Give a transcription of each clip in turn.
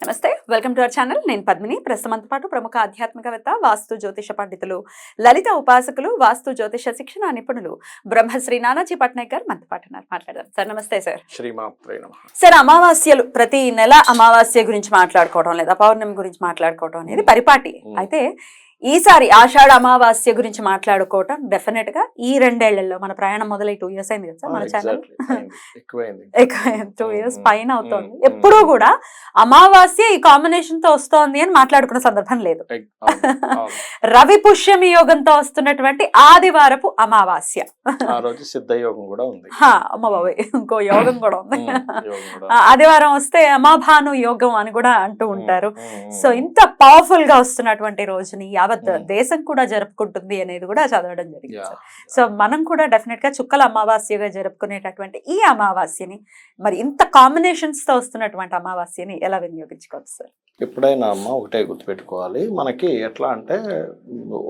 నమస్తే welcome to our channel. నేను పద్మిని. ప్రస్తుతంతో పాటు ప్రముఖ ఆధ్యాత్మికవేత్త వాస్తు జ్యోతిష పండితులు లలిత ఉపాసకులు వాస్తు జ్యోతిష శిక్షణ నిపుణులు బ్రహ్మశ్రీ నానాజీ పట్నాయక్ గారు మనతో పాటు ఉన్నారు. మాట్లాడదాం. సార్ నమస్తే సార్. సార్ అమావాస్యలు ప్రతి నెల అమావాస్య గురించి మాట్లాడుకోవడం లేదా పౌర్ణమి గురించి మాట్లాడుకోవడం అనేది పరిపాటి. అయితే ఈసారి ఆషాఢ అమావాస్య గురించి మాట్లాడుకోవటం డెఫినెట్గా ఈ రెండేళ్ళలో మన ప్రయాణం మొదలై టూ ఇయర్స్ అయింది కదా మన ఛానల్ ఎక్కువైంది. Two years. పైన అవుతోంది. మ్మ్. ఎప్పుడూ కూడా అమావాస్య ఈ కాంబినేషన్తో వస్తోంది అని మాట్లాడుకున్న సందర్భం లేదు. రవి పుష్యమి యోగంతో వస్తున్నటువంటి ఆదివారపు అమావాస్య. ఆ రోజు సిద్ధ యోగం కూడా ఉంది. అమ్మ బాబాయ్. ఇంకో యోగం కూడా ఉంది. కూడా. ఆ, ఆదివారం వస్తే అమాభాను యోగం అని కూడా అంటూ ఉంటారు. ఉమ్, ఉమ్, సో ఇంత పవర్ఫుల్గా వస్తున్నటువంటి రోజుని యావత్ Hmm. దేశం కూడా జరుపుకుంటుంది అనేది కూడా చదవడం జరిగింది. సో మనం కూడా డెఫినెట్గా చుక్కల అమావాస్యగా జరుపుకునేటటువంటి ఈ అమావాస్యని మరి ఇంత కాంబినేషన్స్తో వస్తున్నటువంటి అమావాస్యని ఎలా వినియోగించుకోవచ్చు సార్ ఎప్పుడైనా అమ్మ ఒకటే గుర్తుపెట్టుకోవాలి మనకి ఎట్లా అంటే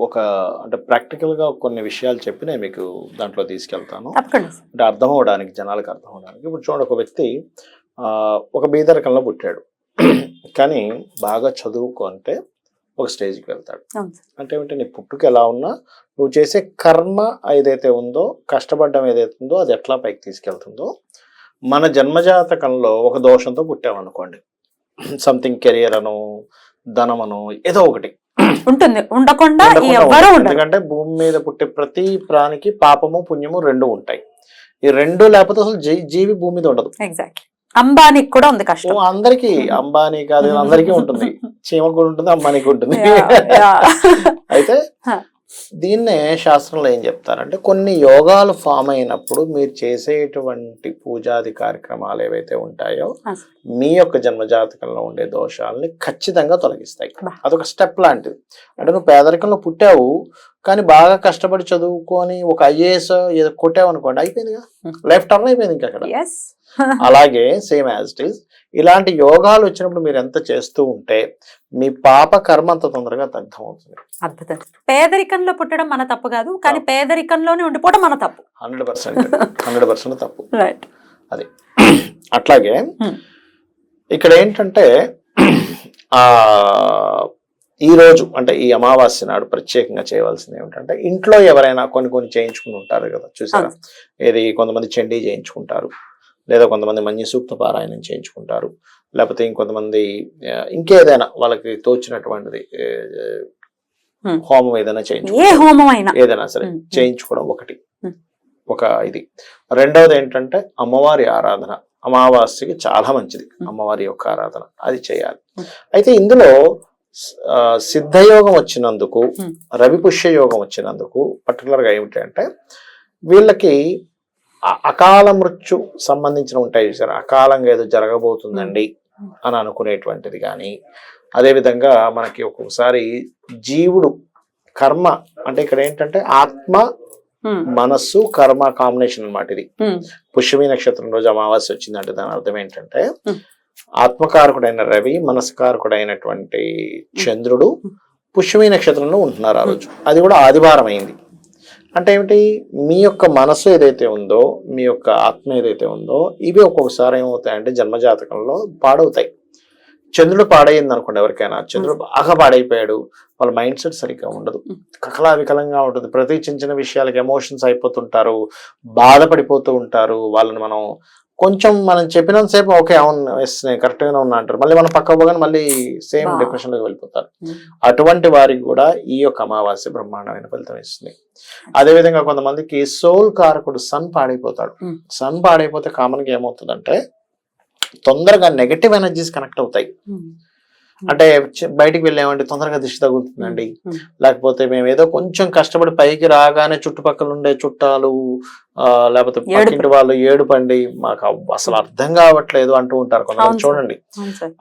ఒక అంటే ప్రాక్టికల్గా కొన్ని విషయాలు చెప్పి నేను మీకు దాంట్లో తీసుకెళ్తాను. అంటే అర్థం అవడానికి జనాలకు అర్థం అవడానికి ఇప్పుడు చూడండి ఒక వ్యక్తి ఆ, ఒక బీదరికంలో పుట్టాడు కానీ బాగా చదువుకుంటే ఒక స్టేజ్కి వెళ్తాడు. అంటే ఏమిటి? నీ పుట్టుక ఎలా ఉన్నా నువ్వు చేసే కర్మ ఏదైతే ఉందో కష్టపడడం ఏదైతే ఉందో అది ఎట్లా పైకి తీసుకెళ్తుందో మన జన్మజాతకంలో ఒక దోషంతో పుట్టామనుకోండి. సంథింగ్ కెరియర్ అను ధనమను ఏదో ఒకటి. ఉంటుంది. ఉండకుండా ఎందుకంటే భూమి మీద పుట్టే ప్రతి ప్రాణికి పాపము పుణ్యము రెండు ఉంటాయి. ఈ రెండు లేకపోతే అసలు జీవి భూమి మీద ఉండదు. ఎగ్జాక్ట్లీ అంబానీకి కూడా ఉంది కష్టం. అందరికి అంబానీ కాదు అందరికీ ఉంటుంది. చీమకు ఉంటుంది అంబానీకి ఉంటుంది. అయితే. దీన్నే శాస్త్రంలో ఏం చెప్తారంటే కొన్ని యోగాలు ఫామ్ అయినప్పుడు మీరు చేసేటువంటి పూజాది కార్యక్రమాలు ఏవైతే ఉంటాయో మీ యొక్క జన్మజాతకంలో ఉండే దోషాలని ఖచ్చితంగా తొలగిస్తాయి. అదొక స్టెప్ లాంటిది అంటే నువ్వు పేదరికంలో పుట్టావు కానీ బాగా కష్టపడి చదువుకొని ఒక ఐఏఎస్ ఏదో కొట్టావు అనుకోండి అయిపోయిందిగా. లైఫ్ టర్న్ అయిపోయింది ఇంకా అక్కడ. అలాగే సేమ్ యాజ్ ఇట్ ఈస్ ఇలాంటి యోగాలు వచ్చినప్పుడు మీరు ఎంత చేస్తూ ఉంటే మీ పాప కర్మ అంత తొందరగా దగ్ధం అవుతుంది అద్భుతం. పేదరికంలో పుట్టడం మన తప్పు కాదు కానీ పేదరికంలోనే ఉండిపోవడం మన తప్పు. హండ్రెడ్ పర్సెంట్ హండ్రెడ్ పర్సెంట్ తప్పు. రైట్ అది. అట్లాగే Hmm. ఇక్కడ ఏంటంటే ఆ ఈ రోజు అంటే ఈ అమావాస్య నాడు ప్రత్యేకంగా చేయవలసింది ఏమిటంటే ఇంట్లో ఎవరైనా కొన్ని కొన్ని చేయించుకుని ఉంటారు కదా చూసారా ఏది కొంతమంది చండీ చేయించుకుంటారు లేదా కొంతమంది మంచి సూక్త పారాయణం చేయించుకుంటారు లేకపోతే ఇంకొంతమంది ఇంకేదైనా వాళ్ళకి తోచినటువంటిది. హోమం ఏదైనా అయినా ఏదైనా సరే. చేయించుకోవడం ఒకటి. ఒక ఇది రెండవది ఏంటంటే అమ్మవారి ఆరాధన అమావాస్యకి చాలా మంచిది. అమ్మవారి యొక్క ఆరాధన అది చేయాలి. అయితే ఇందులో సిద్ధయోగం వచ్చినందుకు Hmm. రవిపుష్య యోగం వచ్చినందుకు particular గా ఏమిటంటే వీళ్ళకి అకాల మృత్యు సంబంధించిన ఉంటాయి చూసారు అకాలంగా ఏదో జరగబోతుందండి. అని అనుకునేటువంటిది కానీ అదేవిధంగా మనకి ఒక్కొక్కసారి జీవుడు కర్మ అంటే ఇక్కడ ఏంటంటే ఆత్మ. మనస్సు కర్మ కాంబినేషన్ అన్నమాట ఇది. పుష్యమి నక్షత్రం రోజు అమావాస్య వచ్చిందంటే దాని అర్థం ఏంటంటే. ఆత్మకారకుడైన రవి మనస్కారకుడైనటువంటి చంద్రుడు పుష్యమి నక్షత్రంలో ఉంటున్నారు ఆ రోజు. అది కూడా ఆదివారం అయింది. అంటే ఏమిటి? మీ యొక్క మనసు ఏదైతే ఉందో మీ యొక్క ఆత్మ ఏదైతే ఉందో ఇవి ఒక్కొక్కసారి ఏమవుతాయంటే జన్మజాతకంలో పాడవుతాయి. చంద్రుడు పాడైంది అనుకోండి ఎవరికైనా. చంద్రుడు బాగా పాడైపోయాడు. వాళ్ళ మైండ్ సెట్ సరిగ్గా ఉండదు. కకలా వికలంగా ఉంటుంది. ప్రతి చిన్న చిన్న విషయాలకి ఎమోషన్స్ అయిపోతుంటారు. బాధపడిపోతూ ఉంటారు. వాళ్ళని మనం కొంచెం మనం చెప్పినంతసేపు ఓకే అవును ఎస్ నేను కరెక్ట్ గానే ఉన్నా అంటారు మళ్ళీ మనం పక్క పోగానే మళ్ళీ సేమ్ Wow. డిప్రెషన్లోకి వెళ్ళిపోతారు. అటువంటి వారికి కూడా ఈ యొక్క అమావాస్య బ్రహ్మాండమైన ఫలితం ఇస్తుంది అదేవిధంగా కొంతమందికి సోల్ కారకుడు సన్ పాడైపోతాడు. సన్ పాడైపోతే కామన్గా ఏమవుతుందంటే తొందరగా నెగటివ్ ఎనర్జీస్ కనెక్ట్ అవుతాయి. అంటే బయటికి వెళ్ళామంటే తొందరగా దిష్టి తగులుతుందండి. లేకపోతే మేము ఏదో కొంచెం కష్టపడి పైకి రాగానే చుట్టుపక్కల ఉండే చుట్టాలు లేకపోతే. పక్కింటి వాళ్ళు ఏడుపండి మాకు అసలు అర్థం కావట్లేదు అంటూ ఉంటారు కొంతమంది. చూడండి.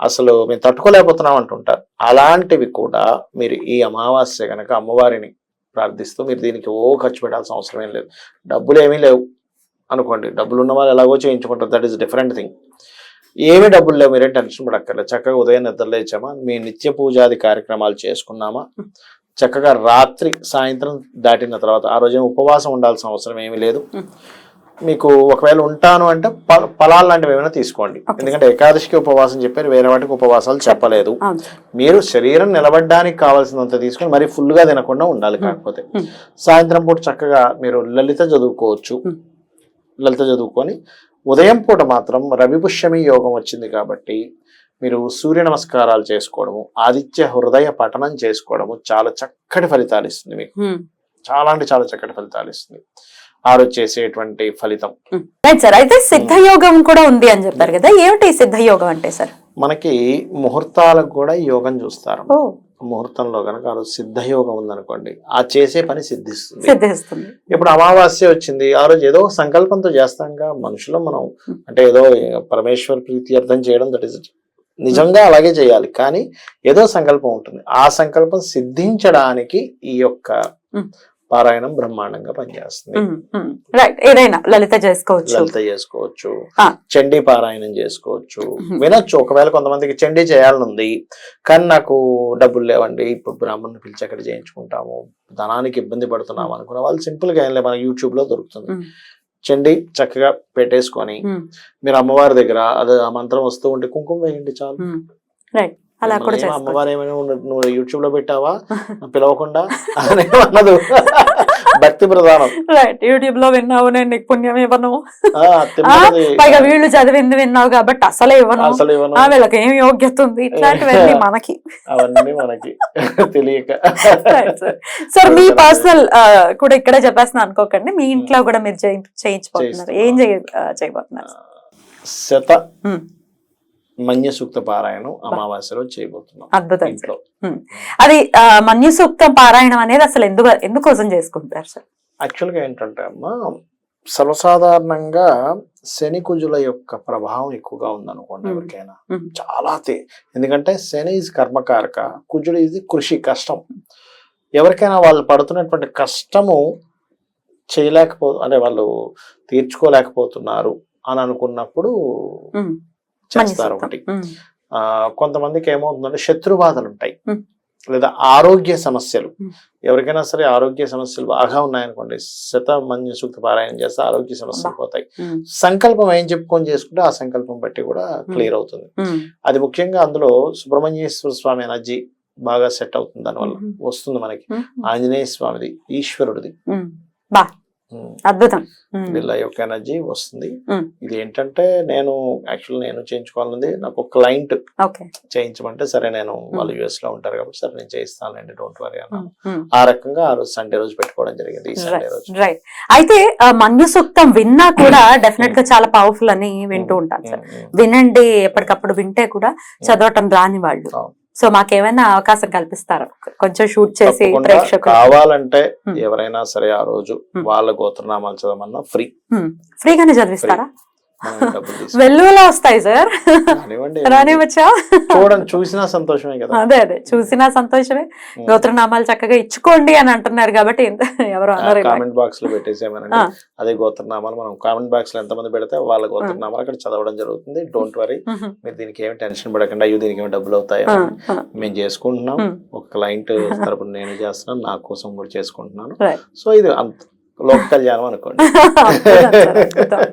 అసలు మేము తట్టుకోలేకపోతున్నాం అంటుంటారు. అలాంటివి కూడా మీరు ఈ అమావాస్య గనక అమ్మవారిని ప్రార్థిస్తూ మీరు దీనికి ఓ ఖర్చు పెట్టాల్సిన అవసరం ఏం లేదు. డబ్బులు ఏమీ లేవు అనుకోండి. డబ్బులు ఉన్న వాళ్ళు ఎలాగో చేయించుకుంటారు. దట్ ఈస్ డిఫరెంట్ థింగ్ ఏమీ డబ్బులు లేవు మీరేం టెన్షన్ పడక్కర్లేదు. చక్కగా ఉదయం నిద్ర లేచామా? మీ నిత్య పూజాది కార్యక్రమాలు చేసుకున్నామా? చక్కగా రాత్రి సాయంత్రం దాటిన తర్వాత ఆ రోజు ఉపవాసం ఉండాల్సిన అవసరం ఏమీ లేదు. మీకు ఒకవేళ ఉంటాను అంటే ప- ఫలాలు లాంటివి ఏమైనా తీసుకోండి. ఎందుకంటే ఏకాదశికి ఉపవాసం చెప్పారు వేరే వాటికి ఉపవాసాలు చెప్పలేదు. మీరు శరీరం నిలబడడానికి కావాల్సినంత తీసుకొని మరి full గా తినకుండా ఉండాలి కాకపోతే. సాయంత్రం పూట చక్కగా మీరు లలిత చదువుకోవచ్చు. లలిత చదువుకొని ఉదయం పూట మాత్రం రవిపుష్యమి యోగం వచ్చింది కాబట్టి మీరు సూర్య నమస్కారాలు చేసుకోవడము ఆదిత్య హృదయ పఠనం చేసుకోవడము చాలా చక్కటి ఫలితాలు ఇస్తుంది మీకు. చాలా అంటే చాలా చక్కటి ఫలితాలు ఇస్తుంది. ఆ రోజు చేసేటువంటి ఫలితం. రైట్ సార్ అయితే సిద్ధ యోగం కూడా ఉంది అని చెప్పారు కదా ఏమిటి ఈ సిద్ధ యోగం అంటే సార్? మనకి ముహూర్తాలకు కూడా యోగం చూస్తారు. ముహూర్తంలో కనుక ఆ రోజు సిద్ధ యోగం ఉందనుకోండి ఆ చేసే పని సిద్ధిస్తుంది. సిద్ధిస్తుంది. ఇప్పుడు అమావాస్య వచ్చింది ఆ రోజు ఏదో సంకల్పంతో చేస్తాంగా మనుషులు మనం అంటే ఏదో పరమేశ్వర ప్రీతి అర్థం చేయడం దట్ ఇస్ నిజంగా అలాగే చేయాలి కానీ ఏదో సంకల్పం ఉంటుంది. ఆ సంకల్పం సిద్ధించడానికి ఈ యొక్క. పారాయణం బ్రహ్మాండంగా పనిచేస్తుంది. రైట్ ఏదైనా లలిత చేసుకోవచ్చు. లలిత చేసుకోవచ్చు. చండీ పారాయణం చేసుకోవచ్చు. వినొచ్చు. ఒకవేళ కొంతమందికి చండీ చేయాలని ఉంది కానీ నాకు డబ్బులు లేవండి ఇప్పుడు బ్రాహ్మణ్ని పిలిచి అక్కడ చేయించుకుంటాము ధనానికి ఇబ్బంది పడుతున్నాము అనుకున్న వాళ్ళు సింపుల్గా ఏం లేదు మన యూట్యూబ్లో దొరుకుతుంది. చండీ చక్కగా పెట్టేసుకొని. మీరు అమ్మవారి దగ్గర అది ఆ మంత్రం వస్తూ ఉంటే కుంకుమ వేయండి చాలు. రైట్ అలా కూడా అమ్మవారు ఏమైనా నువ్వు యూట్యూబ్లో పెట్టావా? పిలవకుండా? అని అన్నదు భక్తి ప్రధానం. రైట్ యూట్యూబ్లో విన్నావు నేను నీకు పుణ్యం ఇవ్వను. పైగా వీళ్ళు చదివింది విన్నావు కాబట్టి అసలే ఇవ్వను. అసలు ఇవ్వను. వీళ్ళకి ఏం యోగ్యత ఉంది? ఇట్లాంటివన్నీ మనకి. అవన్నీ మనకి. తెలియక. సార్ మీ పర్సనల్ కూడా ఇక్కడే చెప్పేస్తున్నా అనుకోకండి. మీ ఇంట్లో కూడా మీరు చేయి- చేయించబోతున్నారు. ఏం చేయబోతున్నారు? శత. Hmm. మన్య సూక్త పారాయణం అమావాస్యలో చేయబోతున్నాం అద్భుతం ఇంట్లో. అది మన్యు సూక్తం పారాయణం అనేది అసలు ఎందుకు ఎందుకోసం చేసుకుంటారు సార్? యాక్చువల్గా ఏంటంటే అమ్మా సర్వసాధారణంగా శని కుజుల యొక్క ప్రభావం ఎక్కువగా ఉందనుకోండి. ఎవరికైనా. చాలా తే ఎందుకంటే శని ఇది కర్మకారక కుజుడు ఇది కృషి కష్టం. ఎవరికైనా వాళ్ళు పడుతున్నటువంటి కష్టము చేయలేకపో అంటే వాళ్ళు తీర్చుకోలేకపోతున్నారు అని అనుకున్నప్పుడు చేస్తారు. ఒకటి ఆ కొంతమందికి ఏమవుతుందంటే శత్రు బాధలు ఉంటాయి. లేదా ఆరోగ్య సమస్యలు. ఎవరికైనా సరే ఆరోగ్య సమస్యలు బాగా ఉన్నాయనుకోండి శత మంజు సూక్త పారాయణ చేస్తే ఆరోగ్య సమస్యలు. పోతాయి. సంకల్పం ఏం చెప్పుకొని చేసుకుంటే ఆ సంకల్పం బట్టి కూడా క్లియర్ అవుతుంది. అది ముఖ్యంగా అందులో సుబ్రహ్మణ్యేశ్వర స్వామి ఎనర్జీ బాగా సెట్ అవుతుంది దానివల్ల. వస్తుంది మనకి. ఆంజనేయ స్వామిది ఈశ్వరుడిది. అద్భుతం. వీళ్ళ యొక్క ఎనర్జీ వస్తుంది. ఇది ఏంటంటే నేను యాక్చువల్ నేను చేయించుకోవాలన్నది నాకు క్లయింట్ ఓకే. చేయించమంటే సరే నేను వాళ్ళు యుఎస్లో ఉంటారు కాబట్టి సరే నేను చేయిస్తానండి డోంట్ వరీ అన్న. ఆ రకంగా ఆ రోజు సండే రోజు పెట్టుకోవడం జరిగింది ఈ సండే రోజు. రైట్ అయితే మన్యు సూక్తం విన్నా కూడా డెఫినెట్గా చాలా పవర్ఫుల్ అని వింటూ ఉంటాను సార్. వినండి ఎప్పటికప్పుడు వింటే కూడా చదవటం రాని వాళ్ళు. సో మాకేమైనా అవకాశం కల్పిస్తారా? కొంచెం షూట్ చేసి ప్రేక్షకులు కావాలంటే. ఎవరైనా సరే ఆ రోజు. వాళ్ళ గోత్రనామాలు చదవమన్నా ఫ్రీ. ఫ్రీగానే చదివిస్తారా? వెల్లువలో వస్తాయి సార్. రానివచ్చా చూడండి చూసినా సంతోషమే కదా. అదే అదే. చూసినా సంతోషమే. గోత్రనామాలు చక్కగా ఇచ్చుకోండి అని అంటున్నారు కాబట్టి ఎవరు అన్నారు. కామెంట్ బాక్స్లో పెట్టేసేమనండి. అదే గోత్రనామాలు మనం కామెంట్ బాక్స్లో ఎంతమంది పెడితే వాళ్ళ గోత్రనామాలు అక్కడ చదవడం జరుగుతుంది. Don't worry. మీరు దీనికి ఏమి టెన్షన్ పడకండి. అయ్యో దీనికి ఏమి డబ్బులు అవుతాయి? మేము చేసుకుంటున్నాం. ఒక క్లయింట్ తరపున నేను చేస్తున్నాను. నా కోసం కూడా చేసుకుంటున్నాను. సో ఇది అంత లోక కళ్యాణం అనుకోండి.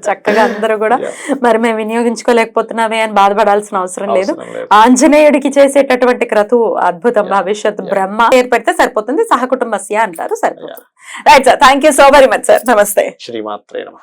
చక్కగా అందరూ కూడా. మరి మేము వినియోగించుకోలేకపోతున్నామే అని బాధపడాల్సిన అవసరం లేదు. ఆంజనేయుడికి చేసేటటువంటి క్రతువు అద్భుతం. భవిష్యత్. బ్రహ్మ పేరు పెడితే సరిపోతుంది సహకుటుంబస్య అంటారు సరిపోతుంది right sir thank you so very much sir నమస్తే శ్రీమాత్రే నమ